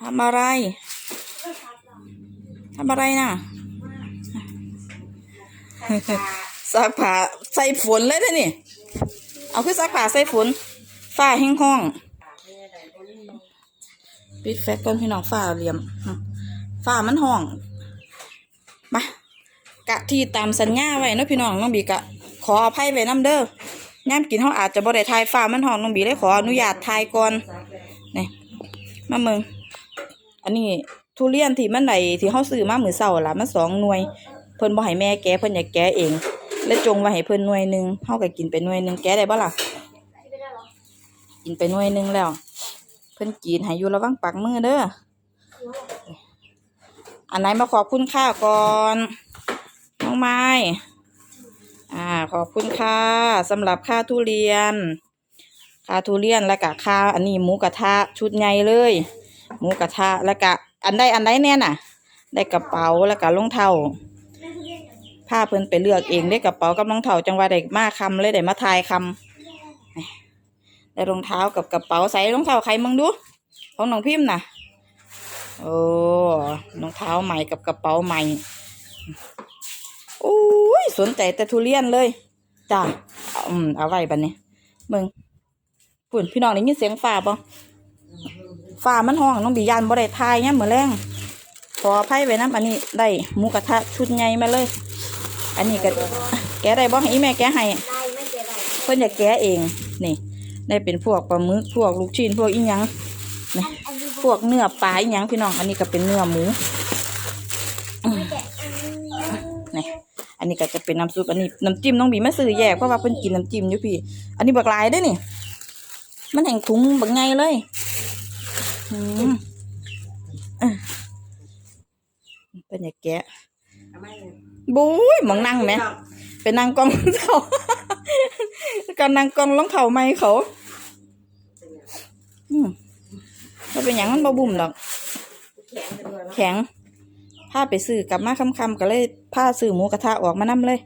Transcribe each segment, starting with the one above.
ทำอะไรทำอะไรน่ะซักผ้าใส่ฝนเลยนะนี่ เอาคือซักผ้าใส่ฝนฝ้าแห้งห้อง ปิดแฟตก่อนพี่น้องฝ้าเหลี่ยมฝ้ามันห้องมากะที่ตามสัญญาไว้เนาะพี่น้องน้องบีกะ ขออภัยไว้น้ำเด้อย่ามกินเขาอาจจะบ่ได้ทายฝ้ามันห้องน้องบีเลยขออนุญาตทายก่อนนี่มาเมือง อันนี้ทุเรียนที่มันไหนที่เขาซื้อมามือเสาล่ะมันสองหน่วย เพิ่นบ่ให้แม่แกะเพิ่นอยากแกะเอง แล้วจงไว้ให้เพิ่นหน่วยหนึงเฮาก็กินไปหน่วยหนึงแกะได้บ่ล่ะกินไปหน่วยหนึงแล้ว เพิ่นกินให้อยู่ระวังปากมือเด้ออันไหนมาขอบคุณค่าก่อนน้องไม้อ่าขอบคุณค่ะสำหรับค่าทุเรียน ค่าทุเรียนแล้วก็ค่าอันนี้หมูกระทะชุดใหญ่เลย หมูกระทะแล้วก็อันใดอันใดแน่น่ะ ได้กระเป๋าแล้วก็รองเท้าผ้าเพิ่นไปเลือกเองได้กระเป๋ากับรองเท้าจังว่าได้มาคำเลยได้มาทายคำได้รองเท้ากับกระเป๋าใส่รองเท้าใครมึงดู ของน้องพิมพ์น่ะโอ้รองเท้าใหม่กับกระเป๋าใหม่โอ้ยสนใจแต่ทุเรียนเลยจ้าอืมเอาไว้บัดนี้มึงปุ่นพี่น้องได้ยินเสียงฟ้าบ่ ฟ้ามันห้องน้องบียานบ่ได้ทายเนี่ยเหมือนแรงขออภัยไว้น้ำอันนี้ได้หมูกระทะชุดใหญ่มาเลย อันนี้ก็แกได้บ่ให้อีแม่แกให้ได้ไม่เจอได้เพิ่นอยากแกเองนี่ ได้เป็นพวกปลาหมึกพวกลูกชิ้นพวกอีหยังนี่พวกเนื้อปลาอีหยังพี่น้อง อันนี้ก็เป็นเนื้อหมูนี่อันนี้ก็จะเป็นน้ำซุปอันนี้น้ำจิ้มน้องบีมาซื้อแยกเพราะว่าเพิ่นกินน้ำจิ้มอยู่พี่ อันนี้บักลายด้อนี่ มันแห่งถุงบักไงเลย เอ้อเพิ่นอย่ากแกะบุ้ยมองนั่งไหมเป็นนางกองเท้าก็นางกองรองเทาไม่เขาอืมก็เป็นอย่างมันบ่บุ่มดอก แข็งผ้าไปซื้อกลับมาคำๆก็เลยผ้าซื้อหมูกระทะออกมานํเลย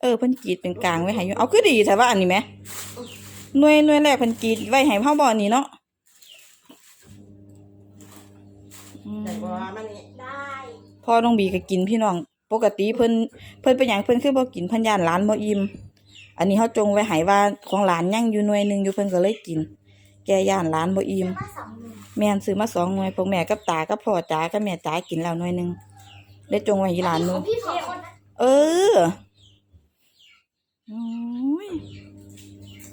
เออเพิ่นกีดเป็นกลางไว้ให้อยู่เอาคือดีแต่ว่าอันนี้ไหมหน่วยหน่วยแรกเพิ่นกีดไว้ให้เฮาบ่อันนี้เนาะ แต่ว่ามันนี่ได้พ่อน้องบีก็กินพี่น้อง ปกติเพิ่นเพิ่นเป็นหยังเพิ่นคือบ่กินเพันยานหลานบ่อิ่มอันนี้เฮาจงไว้ให้ว่าของหลานยังอยู่หน่วยหนึงอยู่เพิ่นก็เลยกิน แกย่านหลานบ่อิ่มมาสองหนึ่งแม่นซื้อมาสองหน่วยพวกแม่กับตากับพ่อจ๋ากับแม่จ๋ากินแล้วหน่วยหนึงได้จงไว้ให้หลานหนูของพี่สองคนนะเออโอ้ย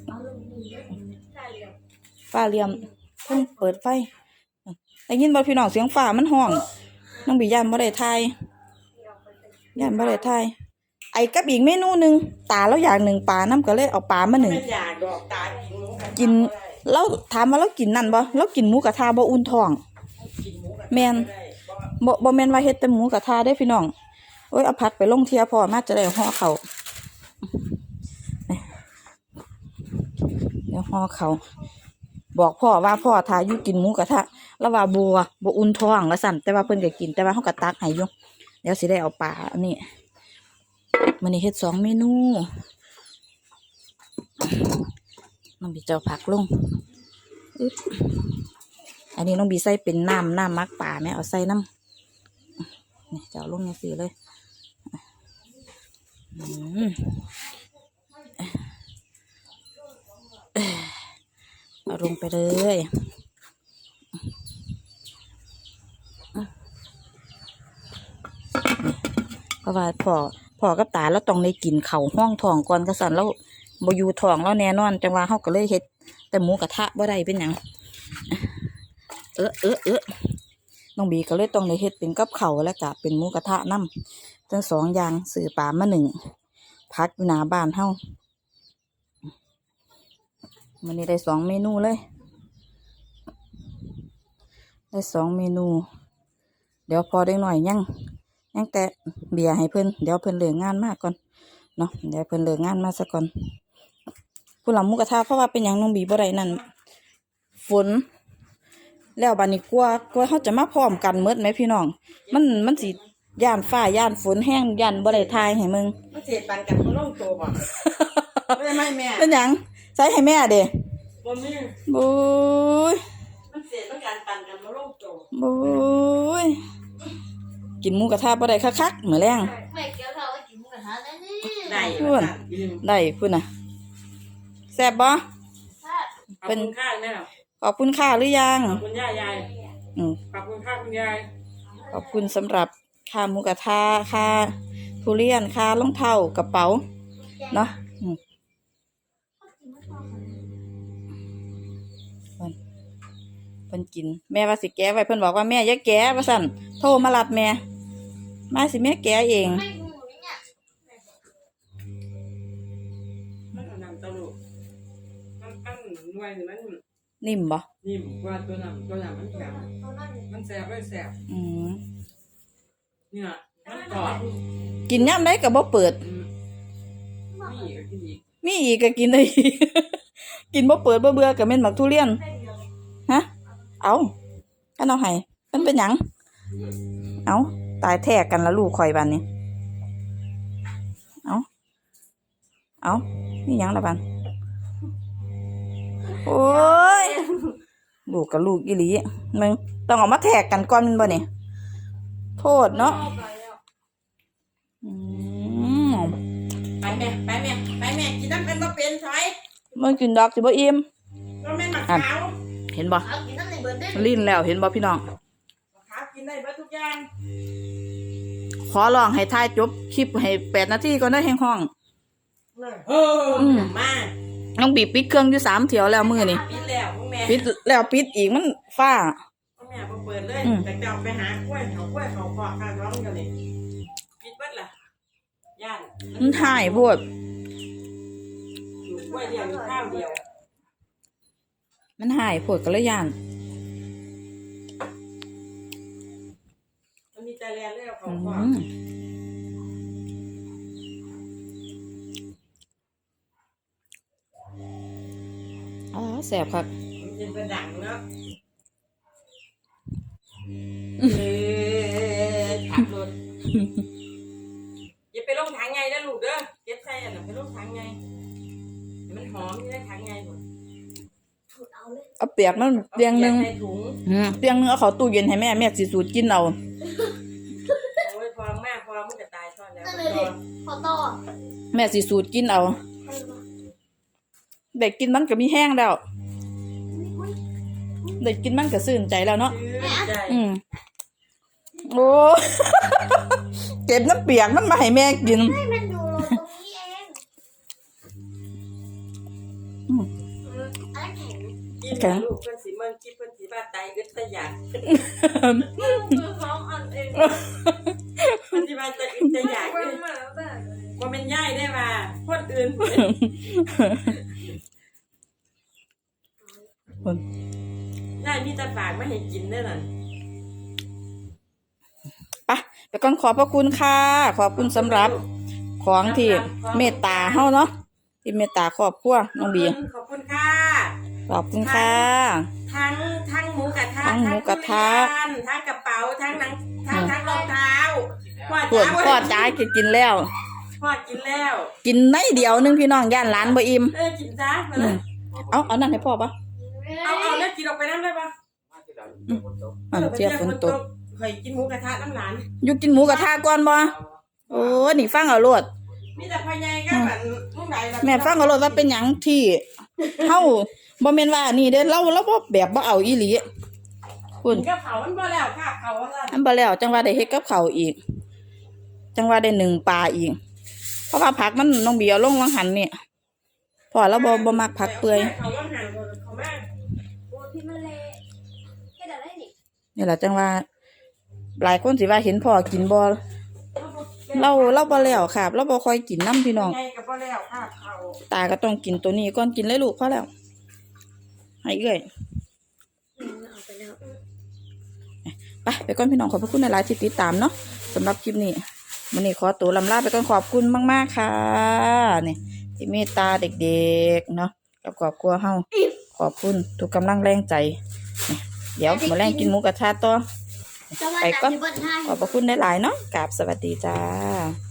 เอาลงดีด้วยได้เลย ฟ้าเหลี่ยมเพิ่งเปิดไฟ ได้ยินบ่พี่น้องเสียงฟ้ามันห้องน้องบีย่านบ่ได้ทายย่านบ่ได้ทายไอ้กับอีกเมนูหนึ่งตาแล้วอย่ากหนึ่งปลาน้ำก็เลยเอาปลามาหนึ่งกินหมูระทะกินเราถามว่าเรากินนั่นบ่เรากินหมูกระทะบ่อุ่นท้องกินหมูกระทะแมนบ่บ่แมนว่าเฮ็ดแต่หมูกระทะได้พี่น้องโอ้ยเอาผักไปลงเทียพอมาจะได้ห่อเขาวนี่เดี๋ยวห่อเขา บอกพ่อว่าพ่อทายู่กินหมูกระทะแล้วว่าบัวบ่อุ่นท้องว่าสั่นแต่ว่าเพิ่นก็กินแต่ว่าเฮาก็ตักให้ยู่เดี๋ยวสิได้เอาปลาอันนี้มื้อนี้เฮ็ดสองเมนูน้องบีเจ้าผักลงอันนี้น้องบีใส่เป็นน้ำน้ำมักปลาแม่เอาใส่น้ำนี่จะเอาลงยังสีเลย อืมเอา ลงไปเลยเพราะว่าพ่อพ่อกับตาเราต้องได้กินเข่าห้องทองก่อนกระสันแล้วบอยู่ทองแล้วแน่นอน จังว่าเขาก็เลยเฮ็ด แต่หมูกระทะบ่ได้เป็นหยังเออเออเออน้องบีก็เลยต้องได้เฮ็ดเป็นกับเข่าและกะเป็นหมูกระทะน้ำทั้งสองอย่างสื่อปลามาหนึ่งพักอยู่หนาบ้านเฮา มันนี้ได้สองเมนูเลย ได้สองเมนู เดี๋ยวพอได้หน่อยยังยังแต่เบียร์ให้เพิ่นเดี๋ยวเพิ่นเลิกงานมากก่อนเนาะเดี๋ยวเพิ่นเลิกงานมาซะก่อนผู้หลังหมูกระทะเพราะว่าเป็นอย่างน้องบีบ่ได้นั่นฝน แล้วบัดนี้กลัวกลัวเขาจะมาพร้อมกันเมดไหมพี่น้อง มันมันสิย่านฟ้าย่านฝนแห้งย่านบ่ได้ทายให้มึงมันเสียปันกันบ่ลงตัวบ่ไม่ไม่แม่เป็นหยัง ใส่ให้แม่เด้บ่แม่บุ้ยมันเสียต้องการปันานกันมาลงโตโอ้ยกินหมูกระทะบ่ได้คักๆมื้อแรงแม่เกี่ยวเรากินหมูกระทะได้นี่ได้เพื่อนได้พุ่นน่ะแซ่บบ่ขอบคุณค่าแม่ขอบคุณค่ะหรือยังขอบคุณย่ายายอืมขอบคุณค่าคุณยายขอบคุณสำหรับค่าหมูกระทะค่าทุเรียนค่ารองเท้ากระเป๋าเนาะ พิ่นกิน แม่ว่าสิแก้ไว้เพิ่นบอกว่าแม่อย่าแก้ว่าซั่นโทรมารับแม่ มาสิแม่แก้เองไม่ดูนี่เนี่ยมันเอาน้ำตะลุมันมันหน่วยนี่มันนิ่มบ่นิ่มกว่าตัวน้ำตัวน้ำมันแข็งตัวนั้นมันแสบเลยแสบอืมเนี่ยมันกรอบกินยามใดก็บ่เปิด อืมนี่ก็กินอีกมีอีกก็กินได้อีก กินบ่เปิดบ่เบื่อก็แม่นหมักทุเรียนฮะ เอาก็เอาให้มันเป็นหยัง เอาตายแท้กันละลูกข่อยบันนี้ เอาเอานี่หยังละบันโอ้ย ลูกกับลูกอีหลีมึงต้องเออกมาแทกกันก่อนแมันบ่นี่โทษเนาะอืมไปแม่ไปแม่ไปแม่กินน้ำเป็นบ่เป็นถอยมึงกินดอกสิบ่อิ่มก็แม่หมักขาวเห็นบ่ เอากินน้ำในเบิร์ดได้ลิ้นแล้วเห็นบ่พี่น้องขาวกินได้เบิดทุกอย่าง ขอร้องให้ทายจบคลิปให้แปดนาทีก่อนได้แห่งห้องเออมาน้องบีบปิดเครื่องอยู่สามเถียวแล้วมือนี่ปิดแล้วพวกแม่ปิดแล้วปิดอีกมันฟ้าพวกแม่บ่เปิดเลยอืมแต่จะเอาไปหากล้วยเขากล้วยเขาขอข้างร้องกันนี่ปิดเบิดล่ะย่านมันหายโพดอยู่กล้วยเดียวอยู่ข้าวเดียวมันหายโพดก็เลยย่าน แต่แลนเลยเอาเขาอืขอมอ๋อแสบครับ มันเป็นกระดังเนาะเออขับรถอย่าไปลงถังไงนะลูกเด้อเก็บใส่อันนั้นไปลงถังไงให้มันหอมที่ได้ถังไงหมดถูกเอาเลยเอาเปียกมันเตียงหนึ่งใส่ถุงอืมเตียงหนึงเอาเขาตู้เย็นให้แม่แม่สิสูตรกินเอา ต่อแม่สิสูตรกินเอาเด็กกินมันก็มีแห้งแล้วเด็กกินมันก็ซื่นใจแล้วเนาะชื่นใจอืมโอ้เก็บน้ำเปียกมันมาให้แม่กินให้มันอยู่ตรงนี้เองอืมอะไรแข็งกินแข็งลูกเพิ่นสิเมืองกินเพิ่นสิบ้าตายกึดตะหยาดมือสองอันเองเพิ่นสิบ้าตายกึดตะหยาด เลยว่าเป็นย่ายได้มาคนอื่นย่ายมีแตาฝากไม่ให้กินได้อน่ะไปไปก่อนขอบพระคุณค่ะ ขอบคุณสำหรับของที่เมตตาเฮาเนาะที่เมตตาครอบครัวน้องบีขอบคุณค่ะขอบคุณค่ะ ทั้งทั้งหมูกระทะทั้งหมูกระทะทุเรียนทั้งกระเป๋าทั้งหนังทั้งทั้งรองเท้าพ่อปวดจ๋าพ่อจ้ากินกินแล้ว พ่อกินแล้ว กินในเดียวนึงพี่น้องย่านร้านบ่อิ่มเออกินจ้ามาอืเลมยเอาเอานั่นให้พ่อปะเอาเอาแล้วกินออกไปน้ำได้ปะอะเจียบฝนตกเคยกินหมูกระทะน้ำหลานอยู่กินหมูกระทะก่อนบ่โอ้นี่ฟังเอาโลดมีแต่พายายก็แบบลูกไหนบบแม่ฟังเอาโลดว่าเป็นหยังที่เฮาบ่แม่นว่านี่เด้เราเราบ่แบบบ่เอาอีหลีคุกิณนกับเขามันบ่แล้วค่ะเขาว่าอันบ่แล้วจังว่าได้เฮ็ดกับข้าวอีก จังว่าได้หนึ่งปลาอีกเพ ราะว่าผักมันน้องเบียร์ลงวังหันเนี่ยพอแล้วบ่บ่มักผักเปื่อยเขาว่าหันเขาแม่โอ้พี่มันเละแค่เดี๋ยนี่แหละจังว่า หลายคนสิว่าเห็นพ่อกินบ่เราเราบ่แล้วครับเราบ่ค่อยกินน้ำพี่น้องไงกับบ่แล้วค่ะเขาตาก็ต้องกินตัวนี้ก่อนกินเลยลูกพอแล้วให้เอื้อยไปไปไปก่อนพี่น้องขอบพระคุณในไลน์ที่ติดตามเนาะสำหรับคลิปนี้ วันนี้ขอตัวลำลาไปก่อนขอบคุณมาก ๆ ค่ะนี่ที่เมตตาเด็กๆเนาะกับครอบครัวเฮาขอบคุณทุกกำลังแรงใจนี่เดี๋ยวมาแรงกินหมูกระทะต่อจะว่าไปก่อนจะเบิดให้ขอบพระคุณหลายๆเนาะกราบสวัสดีจ้า